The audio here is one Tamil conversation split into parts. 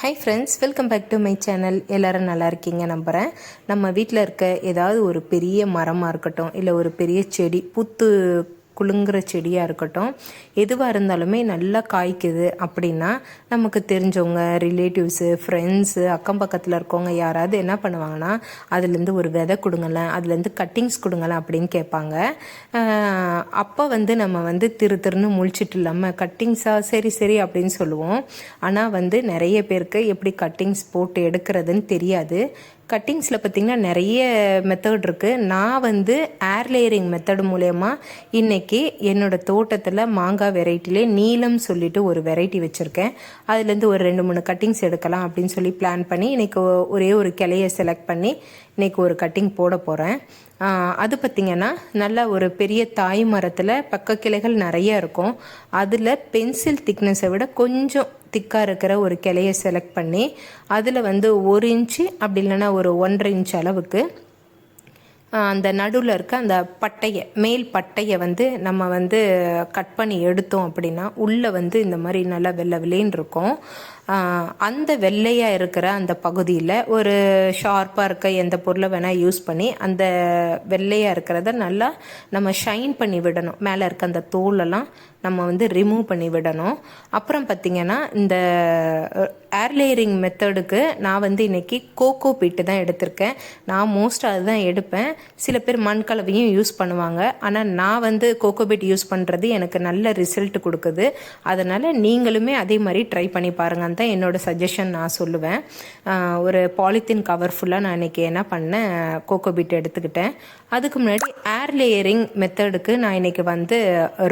Hi friends welcome back to my channel எல்லோரும் நல்லா இருக்கீங்க நம்புகிறேன் நம்ம வீட்டில் இருக்க ஏதாவது ஒரு பெரிய மரமாக இருக்கட்டும் இல்லை ஒரு பெரிய செடி புத்து குலுங்குற செடியாக இருக்கட்டும் எதுவாக இருந்தாலுமே நல்லா காய்க்குது அப்படின்னா நமக்கு தெரிஞ்சவங்க ரிலேட்டிவ்ஸு ஃப்ரெண்ட்ஸு அக்கம் பக்கத்தில் இருக்கவங்க யாராவது என்ன பண்ணுவாங்கன்னா அதுலேருந்து ஒரு விதை கொடுங்களேன் அதுலேருந்து கட்டிங்ஸ் கொடுங்களேன் அப்படின்னு கேட்பாங்க. அப்போ வந்து நம்ம வந்து திரு திருன்னு முழிச்சிட்டு இல்லாமல் கட்டிங்ஸாக சரி சரி அப்படின்னு சொல்லுவோம். ஆனால் வந்து நிறைய பேருக்கு எப்படி கட்டிங்ஸ் போட்டு எடுக்கிறதுன்னு தெரியாது. கட்டிங்ஸில் பார்த்திங்கன்னா நிறைய மெத்தட் இருக்குது நான் வந்து ஏர் லேயரிங் மெத்தட் மூலயமா இன்றைக்கி என்னோடய தோட்டத்தில் மாங்காய் வெரைட்டிலே நீலம் சொல்லிட்டு ஒரு வெரைட்டி வச்சுருக்கேன். அதுலேருந்து ஒரு ரெண்டு மூணு கட்டிங்ஸ் எடுக்கலாம் அப்படின்னு சொல்லி பிளான் பண்ணி இன்றைக்கி ஒரே ஒரு கிளையை செலக்ட் பண்ணி இன்றைக்கி ஒரு கட்டிங் போட போகிறேன் அது பார்த்திங்கன்னா நல்ல ஒரு பெரிய தாய் மரத்தில் பக்க கிளைகள் நிறைய இருக்கும். அதில் பென்சில் திக்னஸை விட கொஞ்சம் திக்காக இருக்கிற ஒரு கிளையை செலக்ட் பண்ணி அதில் வந்து ஒரு இன்ச்சு அப்படி இல்லைன்னா ஒரு ஒன்றரை இன்ச் அளவுக்கு அந்த நடுவில் இருக்க அந்த பட்டையை மேல் பட்டையை வந்து நம்ம வந்து கட் பண்ணி எடுத்தோம் அப்படின்னா உள்ளே வந்து இந்த மாதிரி நல்லா வெள்ளை விலேன்னு இருக்கும். அந்த வெள்ளையாக இருக்கிற அந்த பகுதியில் ஒரு ஷார்ப்பாக இருக்க எந்த பொருளை வேணால் யூஸ் பண்ணி அந்த வெள்ளையாக இருக்கிறத நல்லா நம்ம ஷைன் பண்ணி விடணும். மேலே இருக்க அந்த தோலெல்லாம் நம்ம வந்து ரிமூவ் பண்ணி விடணும். அப்புறம் பார்த்திங்கன்னா இந்த ஏர் லேயரிங் மெத்தடுக்கு நான் வந்து இன்றைக்கி கோகோ பீட்டு தான் எடுத்திருக்கேன். நான் மோஸ்ட்டாக அதுதான் எடுப்பேன். சில பேர் மண் கலவையும் யூஸ் பண்ணுவாங்க. ஆனால் நான் வந்து கோகோ பீட் யூஸ் பண்ணுறது எனக்கு நல்ல ரிசல்ட் கொடுக்குது. அதனால் நீங்களுமே அதே மாதிரி ட்ரை பண்ணி பாருங்க. தான் என்னோடய சஜஷன் நான் சொல்லுவேன். ஒரு பாலித்தீன் கவர் ஃபுல்லாக நான் இன்றைக்கி என்ன பண்ணேன்? கோகோ பீட் எடுத்துக்கிட்டேன். அதுக்கு முன்னாடி ஏர் லேயரிங் மெத்தடுக்கு நான் இன்றைக்கி வந்து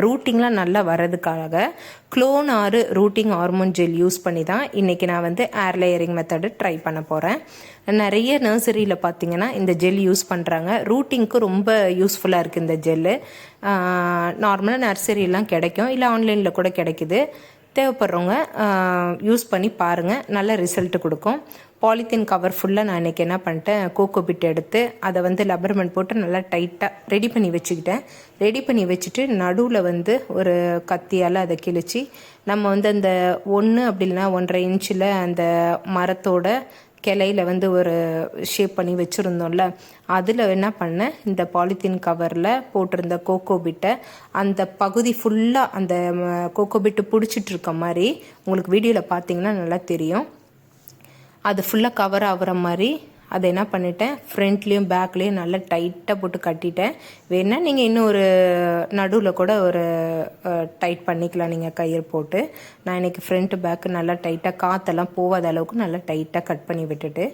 ரூட்டிங்லாம் நல்லா வர்றதுக்காக க்ளோன் ஆறு ரூட்டிங் ஹார்மோன் ஜெல் யூஸ் பண்ணி தான் இன்றைக்கி நான் வந்து ஏர் லேயரிங் மெத்தடு ட்ரை பண்ண போகிறேன் நிறைய நர்சரியில் பார்த்தீங்கன்னா இந்த ஜெல் யூஸ் பண்ணுறாங்க ரூட்டிங்க்கு ரொம்ப யூஸ்ஃபுல்லாக இருக்குது இந்த ஜெல்லு நார்மலாக நர்சரியெல்லாம் கிடைக்கும். இல்லை ஆன்லைனில் கூட கிடைக்குது. தேவைப்படுறவங்க யூஸ் பண்ணி பாருங்கள் நல்ல ரிசல்ட் கொடுக்கும். பாலித்தீன் கவர் ஃபுல்லாக நான் இன்றைக்கி என்ன பண்ணிட்டேன்? கோகோ பிட் எடுத்து அதை வந்து லப்பர்மெண்ட் போட்டு நல்லா டைட்டாக ரெடி பண்ணி வச்சுக்கிட்டேன். ரெடி பண்ணி வச்சுட்டு நடுவில் வந்து ஒரு கத்தியால் அதை கிழிச்சு நம்ம வந்து அந்த ஒன்று அப்படி இல்லைனா ஒன்றரை இன்ச்சில் அந்த மரத்தோட கிளையில வந்து ஒரு ஷேப் பண்ணி வச்சுருந்தோம்ல அதில் என்ன பண்ணேன் இந்த பாலித்தீன் கவரில் போட்டிருந்த கோகோ பிட்டை அந்த பகுதி ஃபுல்லாக அந்த கோகோ பிட்டு பிடிச்சிட்டு இருக்க மாதிரி உங்களுக்கு வீடியோவில் பார்த்தீங்கன்னா நல்லா தெரியும். அது ஃபுல்லாக கவர் ஆகுற மாதிரி அதை என்ன பண்ணிட்டேன் ஃப்ரண்ட்லேயும் பேக்லேயும் நல்லா டைட்டாக போட்டு கட்டிட்டேன். வேணால் நீங்கள் இன்னும் ஒரு நடுவில் கூட ஒரு டைட் பண்ணிக்கலாம் நீங்கள் கயிறு போட்டு. நான் இன்றைக்கி ஃப்ரண்ட்டு பேக்கு நல்லா டைட்டாக காற்றெல்லாம் போகாத அளவுக்கு நல்லா டைட்டாக கட் பண்ணி விட்டுட்டு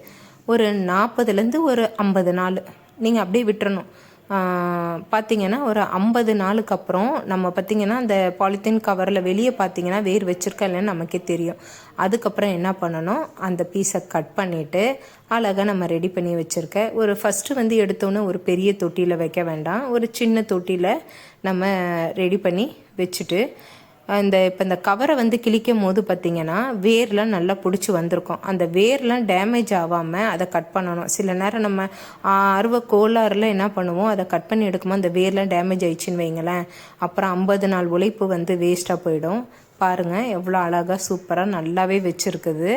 ஒரு நாற்பதுலேருந்து ஒரு ஐம்பது நாள் நீங்கள் அப்படியே விட்டுறணும். பார்த்திங்கன்னா ஒரு ஐம்பது நாளுக்கு அப்புறம் நம்ம பார்த்திங்கன்னா அந்த பாலித்தீன் கவரில் வெளியே பார்த்தீங்கன்னா வேர் வச்சுருக்கா இல்லைன்னு நமக்கே தெரியும். அதுக்கப்புறம் என்ன பண்ணணும்? அந்த பீஸை கட் பண்ணிவிட்டு அழகாக நம்ம ரெடி பண்ணி வச்சுருக்க. ஒரு ஃபஸ்ட்டு வந்து எடுத்தோன்னே ஒரு பெரிய தொட்டியில் வைக்க வேண்டாம். ஒரு சின்ன தொட்டியில் நம்ம ரெடி பண்ணி வச்சுட்டு இந்த இப்போ இந்த கவரை வந்து கிழிக்கும் போது பார்த்திங்கன்னா வேர்லாம் நல்லா பிடிச்சி வந்திருக்கும். அந்த வேர்லாம் டேமேஜ் ஆகாமல் அதை கட் பண்ணணும். சில நேரம் நம்ம அருவ கோளாறுல என்ன பண்ணுவோம்? அதை கட் பண்ணி எடுக்கும்போது அந்த வேர்லாம் டேமேஜ் ஆயிடுச்சுன்னு வைங்களேன். அப்புறம் ஐம்பது நாள் உழைப்பு வந்து வேஸ்ட்டாக போயிடும். பாருங்கள் எவ்வளோ அழகாக சூப்பராக நல்லாவே வச்சுருக்குது.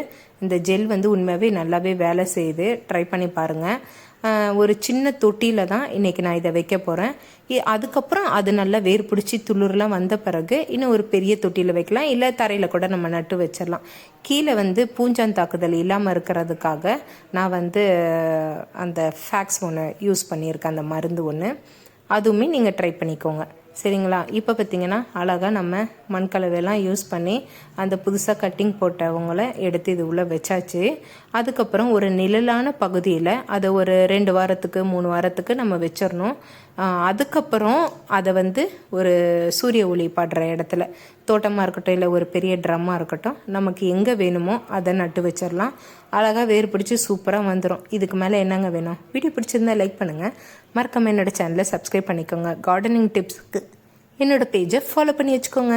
இந்த ஜெல் வந்து உண்மையாகவே நல்லாவே வேலை செய்யுது. ட்ரை பண்ணி பாருங்கள் ஒரு சின்ன தொட்டியில் தான் இன்றைக்கி நான் இதை வைக்க போகிறேன் அதுக்கப்புறம் அது நல்லா வேர் பிடிச்சி துளிர்லாம் வந்த பிறகு இன்னும் ஒரு பெரிய தொட்டியில் வைக்கலாம். இல்லை தரையில் கூட நம்ம நட்டு வச்சிடலாம். கீழே வந்து பூஞ்சான் தாக்குதல் இல்லாமல் இருக்கிறதுக்காக நான் வந்து அந்த ஃபேக்ஸ் ஒன்று யூஸ் பண்ணியிருக்கேன். அந்த மருந்து ஒன்று அதுவுமே நீங்கள் ட்ரை பண்ணிக்கோங்க. சரிங்களா? இப்போ பார்த்தீங்கன்னா அழகாக நம்ம மண்கலவையெல்லாம் யூஸ் பண்ணி அந்த புதுசாக கட்டிங் போட்டவங்கள எடுத்து இது உள்ளே வச்சாச்சு. அதுக்கப்புறம் ஒரு நிழலான பகுதியில் அதை ஒரு ரெண்டு வாரத்துக்கு மூணு வாரத்துக்கு நம்ம வச்சிடணும். அதுக்கப்புறம் அதை வந்து ஒரு சூரிய ஒளி படுற இடத்துல தோட்டமாக இருக்கட்டும் இல்லை ஒரு பெரிய ட்ரம்மாக இருக்கட்டும் நமக்கு எங்கே வேணுமோ அதை நட்டு வச்சிடலாம். அழகாக வேறு பிடிச்சி சூப்பராக வந்துடும் இதுக்கு மேலே என்னங்க வேணும்? வீடியோ பிடிச்சிருந்தா லைக் பண்ணுங்கள் மறக்காம என்னோடய சேனலை சப்ஸ்கிரைப் பண்ணிக்கோங்க. கார்டனிங் டிப்ஸ்க்கு என்னோடய பேஜை ஃபாலோ பண்ணி வச்சுக்கோங்க.